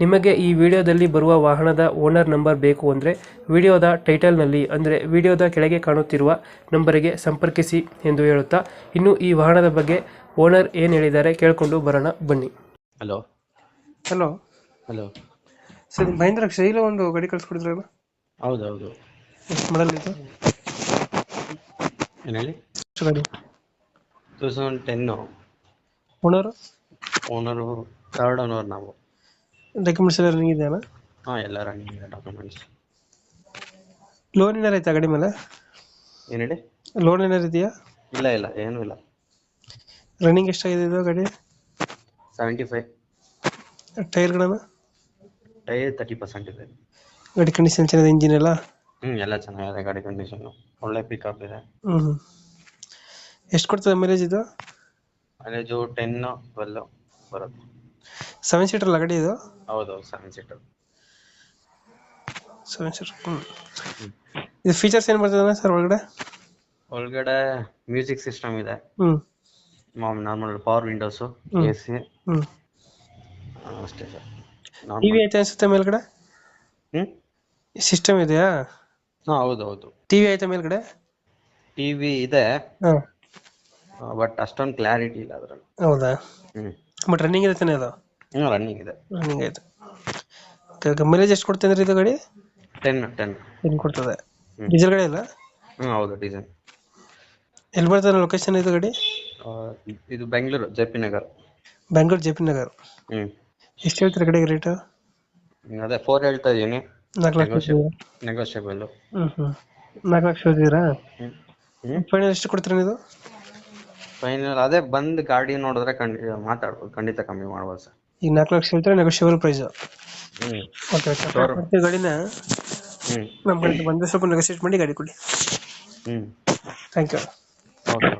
ನಿಮಗೆ ಈ ವಿಡಿಯೋದಲ್ಲಿ ಬರುವ ವಾಹನದ ಓನರ್ ನಂಬರ್ ಬೇಕು ಅಂದರೆ ವಿಡಿಯೋದ ಟೈಟಲ್ನಲ್ಲಿ ಅಂದರೆ ವಿಡಿಯೋದ ಕೆಳಗೆ ಕಾಣುತ್ತಿರುವ ನಂಬರಿಗೆ ಸಂಪರ್ಕಿಸಿ ಎಂದು ಹೇಳುತ್ತಾ ಇನ್ನು ಈ ವಾಹನದ ಬಗ್ಗೆ ಓನರ್ ಏನು ಹೇಳಿದ್ದಾರೆ ಕೇಳಿಕೊಂಡು ಬರೋಣ ಬನ್ನಿ. Hello. Hello. Hello. Sir Mahindra Xylo ಒಂದು ಗಾಡಿ ಕಳಿಸ್ಕೊಡಿದ್ರಲ್ಲ? ಹೌದು ಹೌದು ಎಷ್ಟು ಮಾಡಲ್ ಇದು? ಏನು ಹೇಳಿ? ಎಷ್ಟು ಗಾಡಿ? Two thousand ten. Owner? Owner third owner ನಾವು. ಡಾಕ್ಯುಮೆಂಟ್ಸ್ ಎಲ್ಲ ರನ್ನಿಂಗ್ ಇದೆಯಾ ಹಾಂ ಎಲ್ಲ ರನ್ನಿಂಗ್ ಡಾಕ್ಯುಮೆಂಟ್ಸ್ ಲೋನ್ ಏನಾರು ಐತಾ ಗಾಡಿ ಮೇಲೆ? ಏನು ಹೇಳಿ? ಲೋನ್ ಏನಾರು ಇದೆಯಾ? ಇಲ್ಲ ಇಲ್ಲ ಏನೂ ಇಲ್ಲ. ರನ್ನಿಂಗ್ ಎಷ್ಟಾಗಿದೆ ಇದು ಗಾಡಿ? ಸೆವೆಂಟಿ ಫೈವ್ ಟೈರ್ಗಳನ್ನ ಟೈರ್ ತರ್ಟಿ ಪರ್ಸೆಂಟ್ ಇದೆ. ಗಾಡಿ ಕಂಡೀಷನ್ ಚೆನ್ನಾಗಿದೆ ಇಂಜಿನ್ ಎಲ್ಲ? ಹ್ಞೂ ಎಲ್ಲ ಚೆನ್ನಾಗಿದೆ ಗಾಡಿ ಕಂಡೀಷನ್ ಒಳ್ಳೆ ಪಿಕಪ್ ಇದೆ. ಹ್ಞೂ ಎಷ್ಟು ಕೊಡ್ತದೆ ಮೈಲೇಜ್ ಇದು? ಮೈಲೇಜು ಟೆನ್ನು ಟ್ವೆಲ್ಲು ಬರುತ್ತೆ. ಸೆವೆನ್ ಸೀಟರ್ ಲಗಡಿ ಇದು? ಹೌದು ಸೆವೆನ್ ಸೀಟರ್ ಸೆವೆನ್ ಸೀಟರ್ ಹ್ಞೂ ಇದು ಫೀಚರ್ಸ್ ಏನು ಬರ್ತದೆ ಸರ್ ಒಳಗಡೆ? ಒಳಗಡೆ ಮ್ಯೂಸಿಕ್ ಸಿಸ್ಟಮ್ ಇದೆ. ಹ್ಞೂ normal power windows. A C ಹ್ಞೂ ಅಷ್ಟೇ ಸರ್ ಟಿವಿ ಐತೆ ಅನ್ಸುತ್ತೆ ಮೇಲ್ಗಡೆ? ಹ್ಞೂ ಸಿಸ್ಟಮ್ ಇದೆಯಾ? ಹಾಂ ಹೌದು ಹೌದು ಟಿವಿ ಐತೆ ಮೇಲ್ಗಡೆ? ಟಿವಿ ಇದೆ. ಹಾಂ. ಬಟ್ ಅಷ್ಟೊಂದು ಕ್ಲಾರಿಟಿ ಇಲ್ಲ ಅದ್ರಲ್ಲಿ. ಹೌದಾ? ಹ್ಮ್. ಬಟ್ ರನ್ನಿಂಗ್ ಇದೆ? ತಾನೇ ಅದು ರನ್ನಿಂಗ್ ಇದೆ. ರನ್ನಿಂಗ್ ಆಯ್ತು ಓಕೆ ಓಕೆ ಮೈಲೇಜ್ ಎಷ್ಟು ಕೊಡ್ತೇನೆ ಅಂದ್ರೆ ಇದು ಗಾಡಿ? ಟೆನ್ ಟೆನ್ ಏನು ಕೊಡ್ತದೆ. ಡೀಸೆಲ್ ಗಾಡಿ ಇಲ್ಲ ಹೌದು ಡಿಸೈನ್ ಎಲ್ಲಿ ಬರ್ತದೆ ಲೊಕೇಶನ್ ಇದು ಗಾಡಿ? ಇದು Bengaluru J P Nagar Bengaluru J P Nagar ಹ್ಮ್. ಎಷ್ಟು ಹೇಳ್ತೀರಾ ಗಾಡಿಗೆ ರೇಟು ಅದೇ ಫೋರ್ ಹೇಳ್ತಾ ಇದೀನಿ. ನಾಲ್ಕು ಲಕ್ಷ ನೆಗೋಷಿಯಬಲ್ ಹ್ಞೂ ಹ್ಞೂ ನಾಲ್ಕು ಲಕ್ಷ ಹ್ಮ್ ಫೈನಲ್ ಎಷ್ಟು ಕೊಡ್ತೀರಾ ನೀವು? ಫೈನಲ್ ಅದೇ ಬಂದ್ ಗಾಡಿ ನೋಡಿದ್ರೆ ಖಂಡಿತ ಮಾತಾಡ್ಬೋದು ಖಂಡಿತ ಕಮ್ಮಿ ಮಾಡ್ಬೋದು ಸರ್. ಈಗ ನಾಲ್ಕು ಲಕ್ಷ ಹೇಳ್ತಾರೆ negotiable price okay okay Sure. ಗಾಡಿನ ನಮ್ಮ ಬಂದರೆ ಸ್ವಲ್ಪ ನೆಗೋಷಿಯೇಟ್ ಮಾಡಿ ಗಾಡಿ ಕೊಡಿ. ಹ್ಮ್. Thank you okay